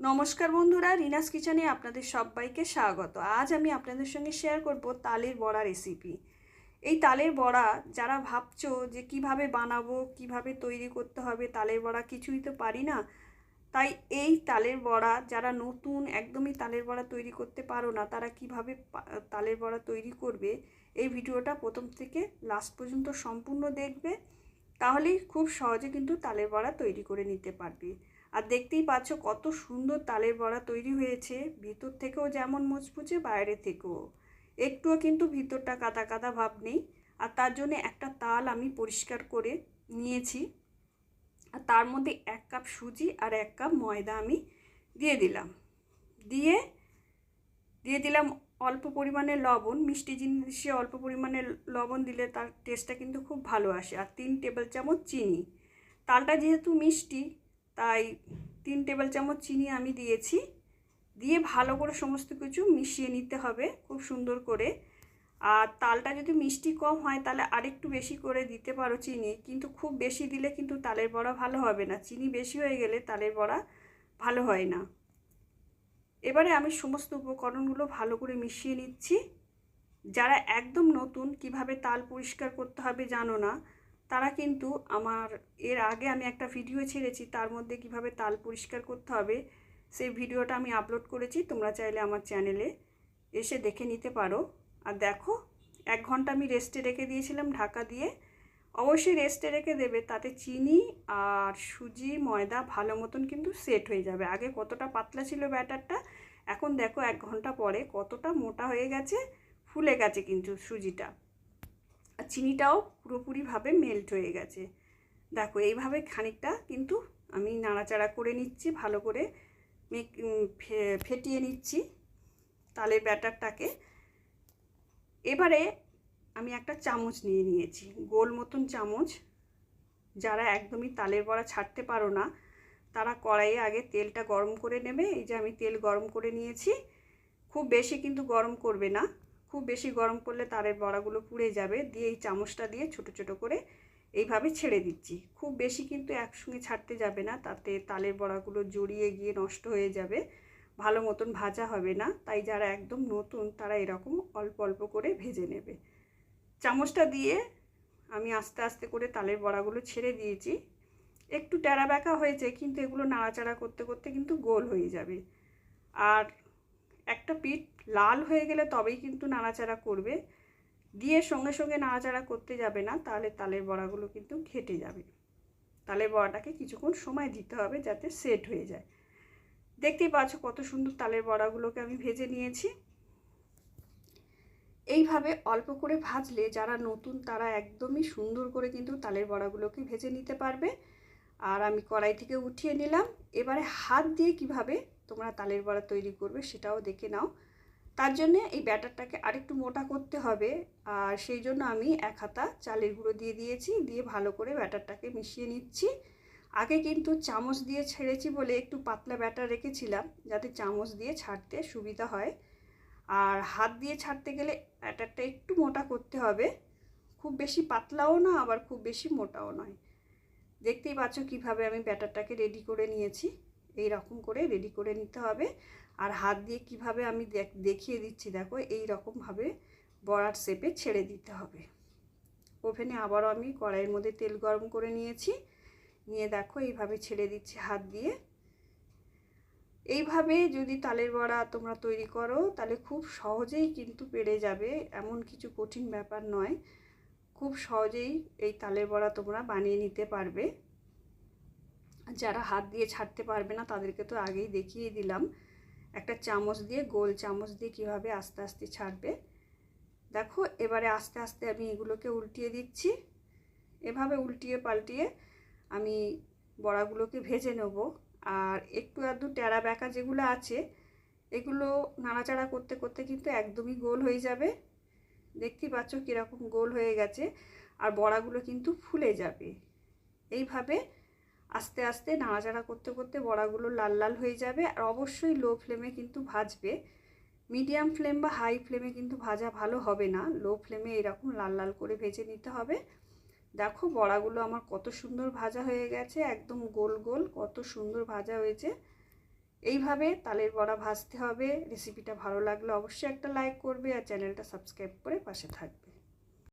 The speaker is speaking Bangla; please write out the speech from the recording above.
নমস্কার বন্ধুরা, রিনাস কিচেনে আপনাদের সবাইকে স্বাগত। আজ আমি আপনাদের সঙ্গে শেয়ার করব তালের বড়া রেসিপি এই তালের বড়া যারা ভাবছ যে কীভাবে বানাবো, কীভাবে তৈরি করতে হবে, তালের বড়া কিছুই তো পারি না। তাই এই তালের বড়া যারা নতুন, একদমই তালের বড়া তৈরি করতে পারো না, তারা কীভাবে তালের বড়া তৈরি করবে, এই ভিডিওটা প্রথম থেকে লাস্ট পর্যন্ত সম্পূর্ণ দেখবে। তাহলেই খুব সহজে কিন্তু তালের বড়া তৈরি করে নিতে পারবে। আর দেখতেই পাচ্ছ কত সুন্দর তালের বড়া তৈরি হয়েছে। ভিতর থেকেও যেমন মুচমুচে বাইরে থেকেও। একটুও কিন্তু ভিতরটা কাদা কাদা ভাব নেই। আর তার জন্য একটা তাল আমি পরিষ্কার করে নিয়েছি। আর তার মধ্যে এক কাপ সুজি আর এক কাপ ময়দা আমি দিয়ে দিলাম। দিয়ে দিয়ে দিলাম অল্প পরিমাণে লবণ। মিষ্টি জিনিসে অল্প পরিমাণে লবণ দিলে তার টেস্টটা কিন্তু খুব ভালো আসে। আর তিন টেবিল চামচ চিনি। তালটা যেহেতু মিষ্টি তাই তিন টেবিল চামচ চিনি আমি দিয়েছি। দিয়ে ভালো করে সমস্ত কিছু মিশিয়ে নিতে হবে খুব সুন্দর করে। আর তালটা যদি মিষ্টি কম হয় তাহলে আরেকটু বেশি করে দিতে পারো চিনি। কিন্তু খুব বেশি দিলে কিন্তু তালের বড়া ভালো হবে না। চিনি বেশি হয়ে গেলে তালের বড়া ভালো হয় না। এবারে আমি সমস্ত উপকরণগুলো ভালো করে মিশিয়ে নিচ্ছি। যারা একদম নতুন কীভাবে তাল পরিষ্কার করতে হবে জানো না তারা কিন্তু আমার, এর আগে আমি একটা ভিডিও ছেড়েছি, তার মধ্যে কীভাবে তাল পরিষ্কার করতে হবে, সেই ভিডিওটা আমি আপলোড করেছি, তোমরা চাইলে আমার চ্যানেলে এসে দেখে নিতে পারো। আর দেখো, এক ঘণ্টা আমি রেস্টে রেখে দিয়েছিলাম ঢাকা দিয়ে। অবশ্যই রেস্টে রেখে দেবে, তাতে চিনি আর সুজি, ময়দা ভালো মতন কিন্তু সেট হয়ে যাবে। আগে কতটা পাতলা ছিল ব্যাটারটা এখন দেখো এক ঘণ্টা পরে কতটা মোটা হয়ে গেছে, ফুলে গেছে কিন্তু সুজিটা। আর চিনিটাও পুরোপুরিভাবে মেল্ট হয়ে গেছে। দেখো, এইভাবে খানিকটা কিন্তু আমি নাড়াচাড়া করে নিচ্ছি, ভালো করে ফেটিয়ে নিচ্ছি তালের ব্যাটারটাকে। এবারে আমি একটা চামচ নিয়ে নিয়েছি, গোল মতন চামচ। যারা একদমই তালের বড়া ছাড়তে পারো না, তারা কড়াইয়ে আগে তেলটা গরম করে নেবে। এই যে আমি তেল গরম করে নিয়েছি, খুব বেশি কিন্তু গরম করবে না। খুব বেশি গরম করলে তালের বড়াগুলো পুড়ে যাবে। দিয়ে এই চামচটা দিয়ে ছোট ছোট করে এইভাবে ছেড়ে দিচ্ছি। খুব বেশি কিন্তু একসঙ্গে ছাড়তে যাবে না, তাতে তালের বড়াগুলো জড়িয়ে গিয়ে নষ্ট হয়ে যাবে। ভালো মতন ভাজা হবে না। তাই যারা একদম নতুন, তারা এরকম অল্প অল্প করে ভেজে নেবে। চামচটা দিয়ে আমি আস্তে আস্তে করে তালের বড়াগুলো ছেড়ে দিয়েছি। একটু ট্যাড়া ব্যাকা হয়েছে, কিন্তু এগুলো নাড়াচাড়া করতে করতে কিন্তু গোল হয়ে যাবে। আর একটা পিঠ লাল হয়ে গেলে তবেই কিন্তু নাড়াচাড়া করবে। দিয়ে সঙ্গে সঙ্গে নাড়াচাড়া করতে যাবে না, তাহলে তালের বড়াগুলো কিন্তু ঘেটে যাবে। তালের বড়াটাকে কিছুক্ষণ সময় দিতে হবে যাতে সেট হয়ে যায়। দেখতেই পাচ্ছ কত সুন্দর তালের বড়াগুলোকে আমি ভেজে নিয়েছি। এইভাবে অল্প করে ভাজলে যারা নতুন তারা একদমই সুন্দর করে কিন্তু তালের বড়াগুলোকে ভেজে নিতে পারবে। আর আমি কড়াই থেকে উঠিয়ে নিলাম। এবারে হাত দিয়ে কীভাবে তোমরা তালের বড়া তৈরি করবে, সেটাও দেখে নাও। তার জন্যে এই ব্যাটারটাকে আরেকটু মোটা করতে হবে, আর সেই জন্য আমি এক হাতা চালের গুঁড়ো দিয়ে দিয়েছি, দিয়ে ভালো করে ব্যাটারটাকে মিশিয়ে নিচ্ছি। আগে কিন্তু চামচ দিয়ে ছেড়েছি বলে একটু পাতলা ব্যাটার রেখেছিলাম, যাতে চামচ দিয়ে ছাড়তে সুবিধা হয়। আর হাত দিয়ে ছাড়তে গেলে ব্যাটারটা একটু মোটা করতে হবে, খুব বেশি পাতলাও না, আবার খুব বেশি মোটাও নয়। দেখতেই পাচ্ছ কীভাবে আমি ব্যাটারটাকে রেডি করে নিয়েছি। এই রকম করে রেডি করে নিতে হবে। আর হাত দিয়ে কীভাবে আমি দেখিয়ে দিচ্ছি দেখো এই রকমভাবে বড়ার শেপে ছেড়ে দিতে হবে। ওভেনে আবারও আমি কড়াইয়ের মধ্যে তেল গরম করে নিয়েছি। নিয়ে দেখো, এইভাবে ছেড়ে দিচ্ছি হাত দিয়ে। এইভাবে যদি তালের বড়া তোমরা তৈরি করো, তাহলে খুব সহজেই কিন্তু পেরে যাবে। এমন কিছু কঠিন ব্যাপার নয়। খুব সহজেই এই তালের বড়া তোমরা বানিয়ে নিতে পারবে। যারা হাত দিয়ে ছাড়তে পারবে না, তাদেরকে তো আগেই দেখিয়ে দিলাম। একটা চামচ দিয়ে, গোল চামচ দিয়ে কীভাবে আস্তে আস্তে ছাড়বে। দেখো, এবারে আস্তে আস্তে আমি এগুলোকে উল্টিয়ে দিচ্ছি। এভাবে উল্টিয়ে পাল্টিয়ে আমি বড়াগুলোকে ভেজে নেব। আর একটু আধটু ট্যাড়া ব্যাকা যেগুলো আছে, এগুলো নাড়াচাড়া করতে করতে কিন্তু একদমই গোল হয়ে যাবে। দেখতেই পাচ্ছ কীরকম গোল হয়ে গেছে। আর বড়াগুলো কিন্তু ফুলে যাবে। এইভাবে আস্তে আস্তে নাড়াচাড়া করতে করতে বড়াগুলো লাল লাল হয়ে যাবে আর অবশ্যই লো ফ্লেমে কিন্তু ভাজবে। মিডিয়াম ফ্লেম বা হাই ফ্লেমে কিন্তু ভাজা ভালো হবে না। লো ফ্লেমে এরকম লাল লাল করে ভেজে নিতে হবে। দেখো বড়াগুলো আমার কত সুন্দর ভাজা হয়ে গেছে, একদম গোল গোল কত সুন্দর ভাজা হয়েছে। এইভাবে তালের বড়া ভাজতে হবে। রেসিপিটা ভালো লাগলে অবশ্যই একটা লাইক করবে আর চ্যানেলটা সাবস্ক্রাইব করে পাশে থাকবে।